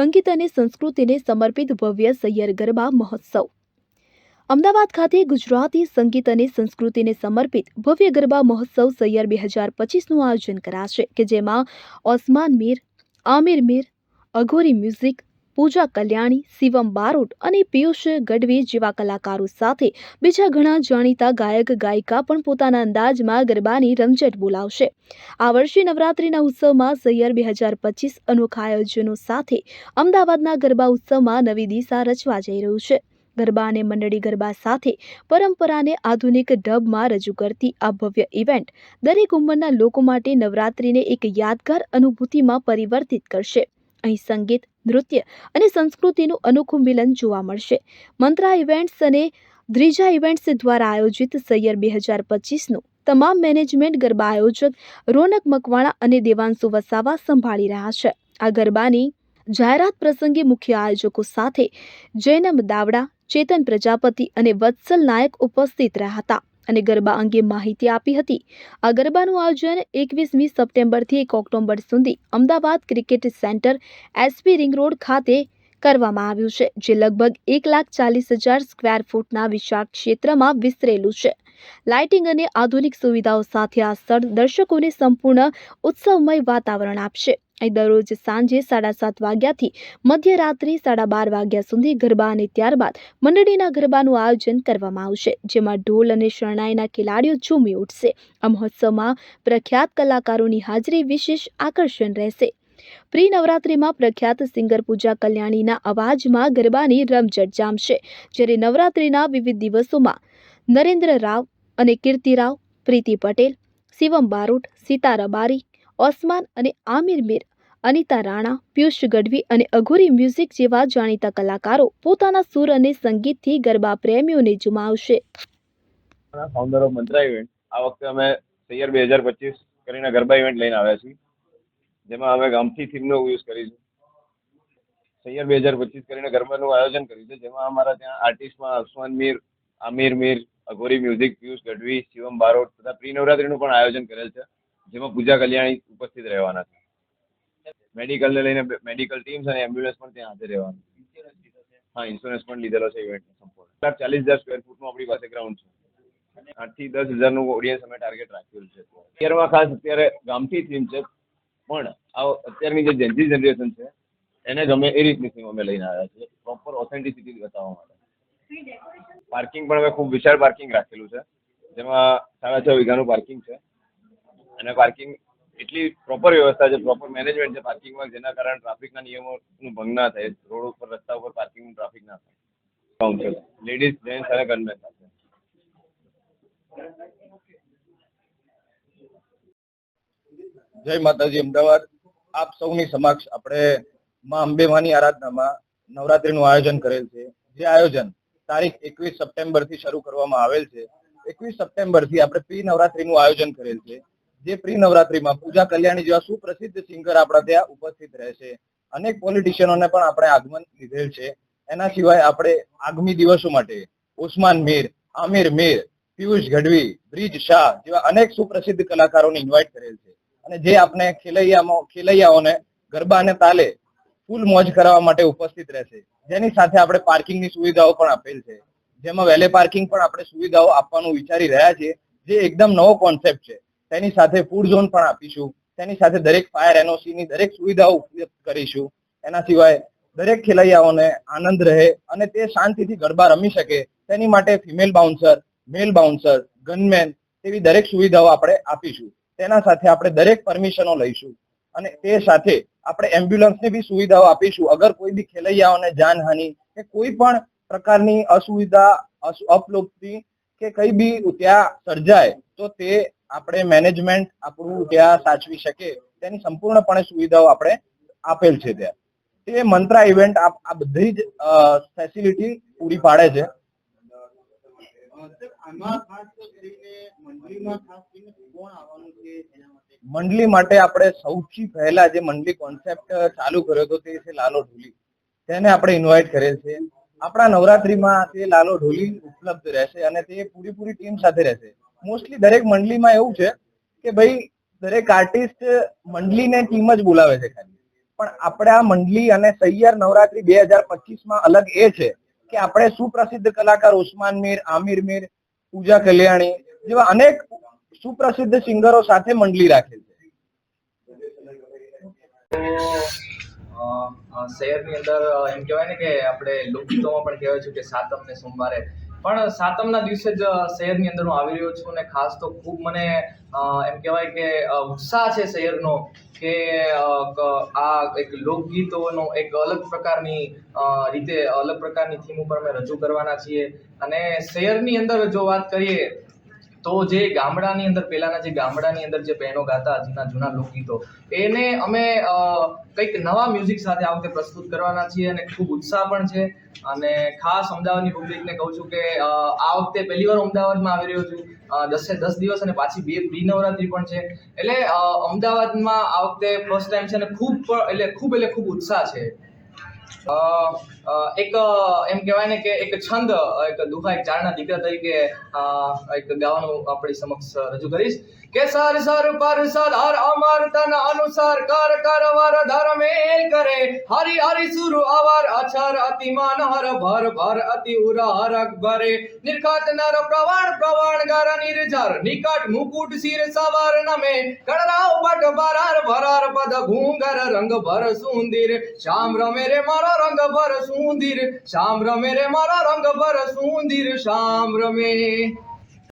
સંગીત અને સંસ્કૃતિને સમર્પિત ભવ્ય સૈયર ગરબા મહોત્સવ. અમદાવાદ ખાતે ગુજરાતી સંગીત અને સંસ્કૃતિને સમર્પિત ભવ્ય ગરબા મહોત્સવ સૈયર બે હજાર પચીસનું આયોજન કરાશે, કે જેમાં ઓસમાન મીર, આમિર મીર, અઘોરી મ્યુઝિક પૂજા કલ્યાણી, શિવમ બારોટ અને પિયુષ ગઢવી જેવા કલાકારો સાથે બીજા ઘણા જાણીતા ગાયક, ગાયિકા પણ પોતાના અંદાજમાં ગરબાની રમઝટ બોલાવશે. આ વર્ષે નવરાત્રિના ઉત્સવમાં સૈયર બે હજાર પચીસ અનોખા આયોજનો સાથે અમદાવાદના ગરબા ઉત્સવમાં નવી દિશા રચવા જઈ રહ્યું છે. ગરબા અને મંડળી ગરબા સાથે પરંપરાને આધુનિક ઢબમાં રજૂ કરતી આ ભવ્ય ઇવેન્ટ દરેક ઉંમરના લોકો માટે નવરાત્રિને એક યાદગાર અનુભૂતિમાં પરિવર્તિત કરશે. અહીં સંગીત, નૃત્ય અને સંસ્કૃતિનું અનોખું મિલન જોવા મળશે. મંત્રા ઇવેન્ટ્સ અને દ્રિજા ઇવેન્ટ્સ દ્વારા આયોજિત સૈયર બે હજાર પચીસનું તમામ મેનેજમેન્ટ ગરબા આયોજક રોનક મકવાણા અને દેવાંશુ વસાવા સંભાળી રહ્યા છે. આ ગરબાની જાહેરાત પ્રસંગે મુખ્ય આયોજકો સાથે જૈનમ દાવડા, ચેતન પ્રજાપતિ અને વત્સલ નાયક ઉપસ્થિત રહ્યા હતા. અને ગરબા અંગે માહિતી આપી હતી. આ ગરબાનું આયોજન એકવીસમી સપ્ટેમ્બરથી એક ઓક્ટોબર સુધી Ahmedabad cricket centre SP ring road ખાતે કરવામાં આવ્યું છે, જે લગભગ એક લાખ ચાલીસ હજાર સ્ક્વેર ફૂટના વિશાળ ક્ષેત્રમાં વિસ્તરેલું છે. લાઇટિંગ અને આધુનિક સુવિધાઓ સાથે આ સ્થળ દર્શકોને સંપૂર્ણ ઉત્સવમય વાતાવરણ આપશે. અહીં દરરોજ સાંજે સાડા સાત વાગ્યાથી મધ્યરાત્રિ સાડા બાર વાગ્યા સુધી ગરબા અને ત્યારબાદ મંડળીના ગરબાનું આયોજન કરવામાં આવશે, જેમાં ઢોલ અને શરણાઈના ખેલાડીઓ ઝૂમી ઉઠશે. આ મહોત્સવમાં પ્રખ્યાત કલાકારોની હાજરી વિશેષ આકર્ષણ રહેશે. પ્રી નવરાત્રિમાં પ્રખ્યાત સિંગર પૂજા કલ્યાણીના અવાજમાં ગરબાની રમઝટ જામશે, જ્યારે નવરાત્રિના વિવિધ દિવસોમાં નરેન્દ્ર રાવ અને કીર્તિરાવ, પ્રીતિ પટેલ, શિવમ બારોટ સીતા રબારી ઓસ્માન અને આમિર મીર, અનિતા રાણા, પિયુષ ગઢવી અને અઘોરી મ્યુઝિક જેવા જાણીતા કલાકારો પોતાના સુર અને સંગીતથી ગરબા પ્રેમીઓને જુમાવશે. ફાઉન્ડર ઓફ મંત્રા ઇવેન્ટ આ વખતે અમે સૈયર બે હજાર પચીસ કરીને ગરબા ઇવેન્ટ લઈને આવ્યા છીએ. જેમાં અમે ગામથી થીમનો યુઝ કરીશું. સૈયર બે હજાર પચીસ કરીને ગરબાનું આયોજન કર્યું છે. જેમાં અમારા ત્યાં આર્ટિસ્ટમાં અસમાન મીર, આમિર મીર, અઘોરી મ્યુઝિક, પિયુષ ગઢવી, શિવમ બારોટ તથા પ્રી નવરાત્રીનું પણ આયોજન કરેલ છે. જેમાં પૂજા કલ્યાણી ઉપસ્થિત રહેવાના છે. મેડિકલને લઈને મેડિકલ ટીમ્સ અને એમ્બ્યુલન્સ પણ ત્યાં હાજર રહેવાનું હા ઇન્સ્યોરન્સ પણ લીધેલો છે ઇવેન્ટનો સંપૂર્ણ. લાખ ચાલીસ હજાર સ્ક્વેર ફૂટનું આપણી પાસે ગ્રાઉન્ડ છે. આઠથી દસ હજારનું ઓડિયન્સ અમે ટાર્ગેટ રાખ્યું છે. અત્યારમાં ખાસ અત્યારે ગામથી થીમ છે, પણ આ અત્યારની જે જેન્જી જનરેશન છે, એને ગમે એ રીતની થીમ અમે લઈને આવ્યા છીએ. પ્રોપર ઓથેન્ટિસિટી બતાવવા માટે. પાર્કિંગ પણ અમે ખૂબ વિશાળ પાર્કિંગ રાખેલું છે. જેમાં સાડા છ વીઘાનું પાર્કિંગ છે. અને પાર્કિંગ એટલી પ્રોપર વ્યવસ્થા છે પ્રોપર મેનેજમેન્ટ છે પાર્કિંગમાં જેના કારણે ટ્રાફિકના નિયમોનું ભંગ ના થાય. રોડ ઉપર, રસ્તા ઉપર પાર્કિંગનું ટ્રાફિક ના થાય. કાઉન્સિલ લેડીઝ જેન્ટ્સ અને ગનમેન સાથે જય માતાજી, અમદાવાદ. આપ સૌની સમક્ષ આપણે માં અંબેમાની આરાધનામાં નવરાત્રીનું આયોજન કરેલ છે. જે આયોજન તારીખ એકવીસ સપ્ટેમ્બરથી શરૂ કરવામાં આવેલ છે. એકવીસ સપ્ટેમ્બરથી આપણે પ્રી નવરાત્રીનું આયોજન કરેલ છે. જે પ્રી નવરાત્રીમાં પૂજા કલ્યાણી જેવા સુપ્રસિદ્ધ સિંગર આપણા ત્યાં ઉપસ્થિત રહેશે અનેક પોલિટિશિયનોને પણ આપણે આગમન લીધેલ છે. એના સિવાય આપણે આગામી દિવસો માટે ઉસ્માન મીર, આમિર મીર, પિયુષ ગઢવી, બ્રિજ શાહ જેવા અનેક સુપ્રસિદ્ધ કલાકારોને ઇન્વાઇટ કરેલ છે. અને જે આપણે ખેલૈયામાં, ખેલૈયાઓને ગરબા અને તાલે ફૂલ મોજ કરાવવા માટે ઉપસ્થિત રહેશે જેની સાથે આપણે પાર્કિંગની સુવિધાઓ પણ આપેલ છે. જેમાં વેલે પાર્કિંગ પણ આપણે સુવિધાઓ આપવાનું વિચારી રહ્યા છીએ. જે એકદમ નવો કોન્સેપ્ટ છે. તેની સાથે ફૂડ ઝોન પણ આપીશું. તેની સાથે દરેક ફાયર એનઓસી ની દરેક સુવિધાઓ ઉપલબ્ધ કરીશું. એના સિવાય દરેક ખેલૈયાઓને આનંદ રહે અને તે શાંતિથી ગરબા રમી શકે. તેની માટે female bouncer male bouncer gunmen તેવી દરેક સુવિધાઓ આપણે આપીશું. તેના સાથે આપણે દરેક પરમિશનો લઈશું. અને તે સાથે આપણે એમ્બ્યુલન્સની બી સુવિધાઓ આપીશું. અગર કોઈ બી ખેલૈયાઓને જાનહાનિ કે કોઈ પણ પ્રકારની અસુવિધા, અસ- અપલોપથી કે કઈ બી ત્યાં સર્જાય, તો તે આપણે મેનેજમેન્ટ આપણું ત્યાં સાચવી શકે, તેની સંપૂર્ણપણે સુવિધાઓ આપણે આપેલ છે ત્યાં. તે મંત્રા ઇવેન્ટ આ બધી જ ફેસિલિટી પૂરી પાડે છે. મંડળી માટે આપણે સૌથી પહેલા જે મંડળી કોન્સેપ્ટ ચાલુ કર્યો હતો તે છે લાલો ઢોલી. તેને આપણે ઇન્વાઇટ કરેલ છે. આપણા નવરાત્રીમાં તે લાલો ઢોલી ઉપલબ્ધ રહેશે અને તે પૂરી પૂરી ટીમ સાથે રહેશે. મોસ્ટલી દરેક મંડળીમાં એવું છે કે ભાઈ દરેક આર્ટિસ્ટ મંડળીને ટીમ જ બોલાવે છે ખાલી. પણ આપણે આ મંડળી અને સૈયર નવરાત્રી બે હજાર પચીસમાં અલગ એ છે કે આપણે સુપ્રસિદ્ધ કલાકાર ઉસ્માન મીર, આમિર મીર, પૂજા કલ્યાણી જેવા અનેક સુપ્રસિદ્ધ સિંગરો સાથે મંડલી રાખેલ છે. શહેરની અંદર એમ કહેવાય ને કે આપણે લોકગીતોમાં પણ કહેવાય છે કે સાતમ ને સોમવારે પણ સાતમના દિવસે જ શહેરની અંદર હું આવી રહ્યો છું અને ખાસ તો ખૂબ મને એમ કહેવાય કે ઉત્સાહ છે શહેરનો કે આ એક લોકગીતોનો એક અલગ પ્રકારની રીતે અલગ પ્રકારની થીમ ઉપર અમે રજૂ કરવાના છીએ. અને શહેરની અંદર જો વાત કરીએ તો જે ગામડાની અંદર, પહેલાના જે ગામડાની અંદર જે બહેનો ગાતા જૂના જૂના લોકગીતો, એને અમે કંઈક નવા મ્યુઝિક સાથે આ વખતે પ્રસ્તુત કરવાના છીએ અને ખૂબ ઉત્સાહ પણ છે. અને ખાસ અમદાવાદની પબ્લિકને કહું છું કે આ વખતે પહેલી વાર અમદાવાદમાં આવી રહ્યો છું. દસે, દસ દિવસ અને પાછી બે પ્રી નવરાત્રી પણ છે. એટલે અમદાવાદમાં આ વખતે ફર્સ્ટ ટાઈમ છે અને ખૂબ પણ- એટલે ખૂબ એટલે ખૂબ ઉત્સાહ છે. એક, એમ કહેવાય ને કે એક છંદ, એક દુહા એક ચારણા દીકરા તરીકે એક ગાવાનું આપણી સમક્ષ રજૂ કરીશ. केसार सर पर सदार अमर तन अनुसार कर कर वर धर्म करे। हरि हरि सुरु अवर अक्षर अतिमान हर भर भर अति उर हर अकबरे। निर्खत नर प्रवाण प्रवाण गर निर्जर निकट मुकुट सिर सवार नमे। गणराव बट बरार भरार पद घूंगर रंग भर सुंदर। श्याम मेरे मारो रंग भर सुंदर। श्याम मेरे मारो रंग भर सुंदर। श्याम रमे